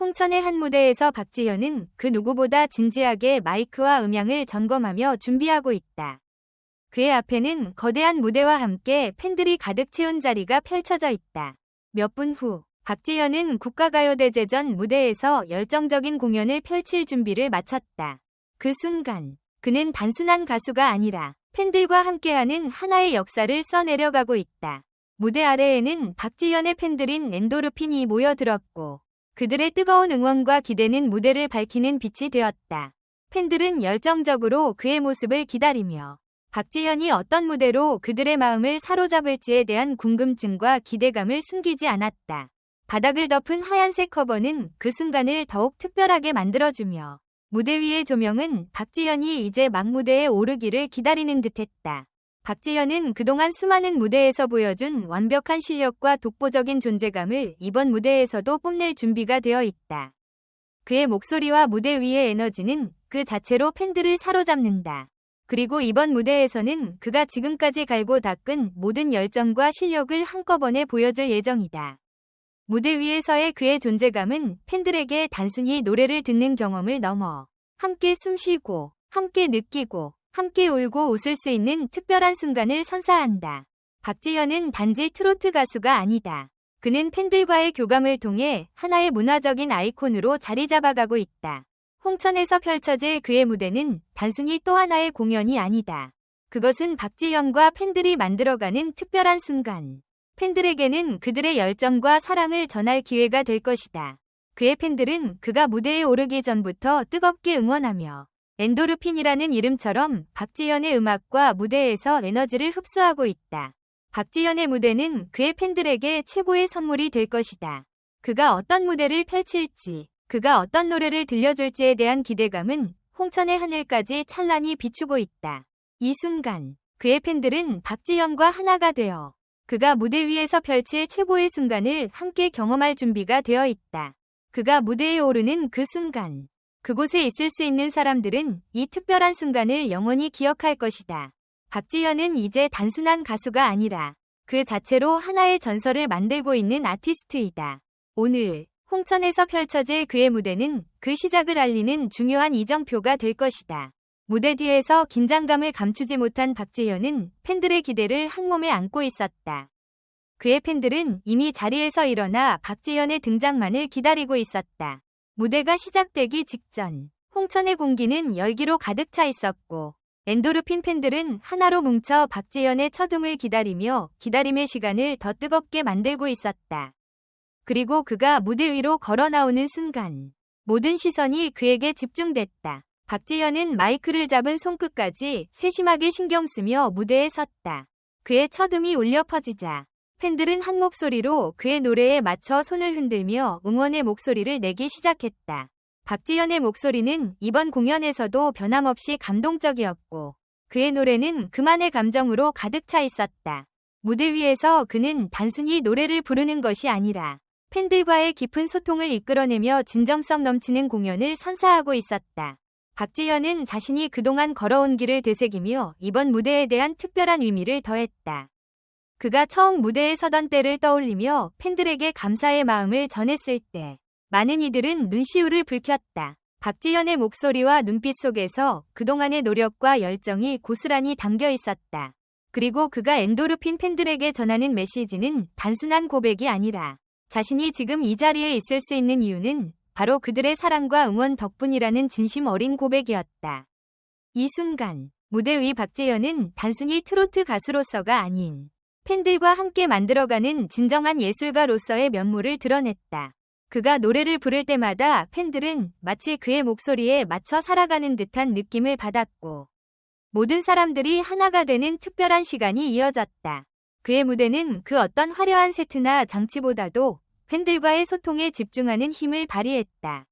홍천의 한 무대에서 박지현은 그 누구보다 진지하게 마이크와 음향을 점검하며 준비하고 있다. 그의 앞에는 거대한 무대와 함께 팬들이 가득 채운 자리가 펼쳐져 있다. 몇 분 후, 박지현은 국가가요대제전 무대에서 열정적인 공연을 펼칠 준비를 마쳤다. 그 순간, 그는 단순한 가수가 아니라 팬들과 함께하는 하나의 역사를 써내려가고 있다. 무대 아래에는 박지현의 팬들인 엔도르핀이 모여들었고 그들의 뜨거운 응원과 기대는 무대를 밝히는 빛이 되었다. 팬들은 열정적으로 그의 모습을 기다리며 박지현이 어떤 무대로 그들의 마음을 사로잡을지에 대한 궁금증과 기대감을 숨기지 않았다. 바닥을 덮은 하얀색 커버는 그 순간을 더욱 특별하게 만들어주며 무대 위의 조명은 박지현이 이제 막 무대에 오르기를 기다리는 듯했다. 박지현은 그동안 수많은 무대에서 보여준 완벽한 실력과 독보적인 존재감을 이번 무대에서도 뽐낼 준비가 되어 있다. 그의 목소리와 무대 위의 에너지는 그 자체로 팬들을 사로잡는다. 그리고 이번 무대에서는 그가 지금까지 갈고 닦은 모든 열정과 실력을 한꺼번에 보여줄 예정이다. 무대 위에서의 그의 존재감은 팬들에게 단순히 노래를 듣는 경험을 넘어 함께 숨쉬고, 함께 느끼고, 함께 울고 웃을 수 있는 특별한 순간을 선사한다. 박지현은 단지 트로트 가수가 아니다. 그는 팬들과의 교감을 통해 하나의 문화적인 아이콘으로 자리 잡아가고 있다. 홍천에서 펼쳐질 그의 무대는 단순히 또 하나의 공연이 아니다. 그것은 박지현과 팬들이 만들어가는 특별한 순간. 팬들에게는 그들의 열정과 사랑을 전할 기회가 될 것이다. 그의 팬들은 그가 무대에 오르기 전부터 뜨겁게 응원하며 엔도르핀이라는 이름처럼 박지현의 음악과 무대에서 에너지를 흡수하고 있다. 박지현의 무대는 그의 팬들에게 최고의 선물이 될 것이다. 그가 어떤 무대를 펼칠지, 그가 어떤 노래를 들려줄지에 대한 기대감은 홍천의 하늘까지 찬란히 비추고 있다. 이 순간, 그의 팬들은 박지현과 하나가 되어 그가 무대 위에서 펼칠 최고의 순간을 함께 경험할 준비가 되어 있다. 그가 무대에 오르는 그 순간, 그곳에 있을 수 있는 사람들은 이 특별한 순간을 영원히 기억할 것이다. 박지현은 이제 단순한 가수가 아니라 그 자체로 하나의 전설을 만들고 있는 아티스트이다. 오늘 홍천에서 펼쳐질 그의 무대는 그 시작을 알리는 중요한 이정표가 될 것이다. 무대 뒤에서 긴장감을 감추지 못한 박지현은 팬들의 기대를 한몸에 안고 있었다. 그의 팬들은 이미 자리에서 일어나 박지현의 등장만을 기다리고 있었다. 무대가 시작되기 직전 홍천의 공기는 열기로 가득 차 있었고 엔도르핀 팬들은 하나로 뭉쳐 박지현의 첫음을 기다리며 기다림의 시간을 더 뜨겁게 만들고 있었다. 그리고 그가 무대 위로 걸어 나오는 순간 모든 시선이 그에게 집중됐다. 박지현은 마이크를 잡은 손끝까지 세심하게 신경 쓰며 무대에 섰다. 그의 첫음이 울려 퍼지자 팬들은 한 목소리로 그의 노래에 맞춰 손을 흔들며 응원의 목소리를 내기 시작했다. 박지현의 목소리는 이번 공연에서도 변함없이 감동적이었고 그의 노래는 그만의 감정으로 가득 차 있었다. 무대 위에서 그는 단순히 노래를 부르는 것이 아니라 팬들과의 깊은 소통을 이끌어내며 진정성 넘치는 공연을 선사하고 있었다. 박지현은 자신이 그동안 걸어온 길을 되새기며 이번 무대에 대한 특별한 의미를 더했다. 그가 처음 무대에 서던 때를 떠올리며 팬들에게 감사의 마음을 전했을 때 많은 이들은 눈시울을 붉혔다. 박지현의 목소리와 눈빛 속에서 그동안의 노력과 열정이 고스란히 담겨 있었다. 그리고 그가 엔도르핀 팬들에게 전하는 메시지는 단순한 고백이 아니라 자신이 지금 이 자리에 있을 수 있는 이유는 바로 그들의 사랑과 응원 덕분이라는 진심 어린 고백이었다. 이 순간 무대 위 박재현은 단순히 트로트 가수로서가 아닌 팬들과 함께 만들어가는 진정한 예술가로서의 면모를 드러냈다. 그가 노래를 부를 때마다 팬들은 마치 그의 목소리에 맞춰 살아가는 듯한 느낌을 받았고 모든 사람들이 하나가 되는 특별한 시간이 이어졌다. 그의 무대는 그 어떤 화려한 세트나 장치보다도 팬들과의 소통에 집중하는 힘을 발휘했다.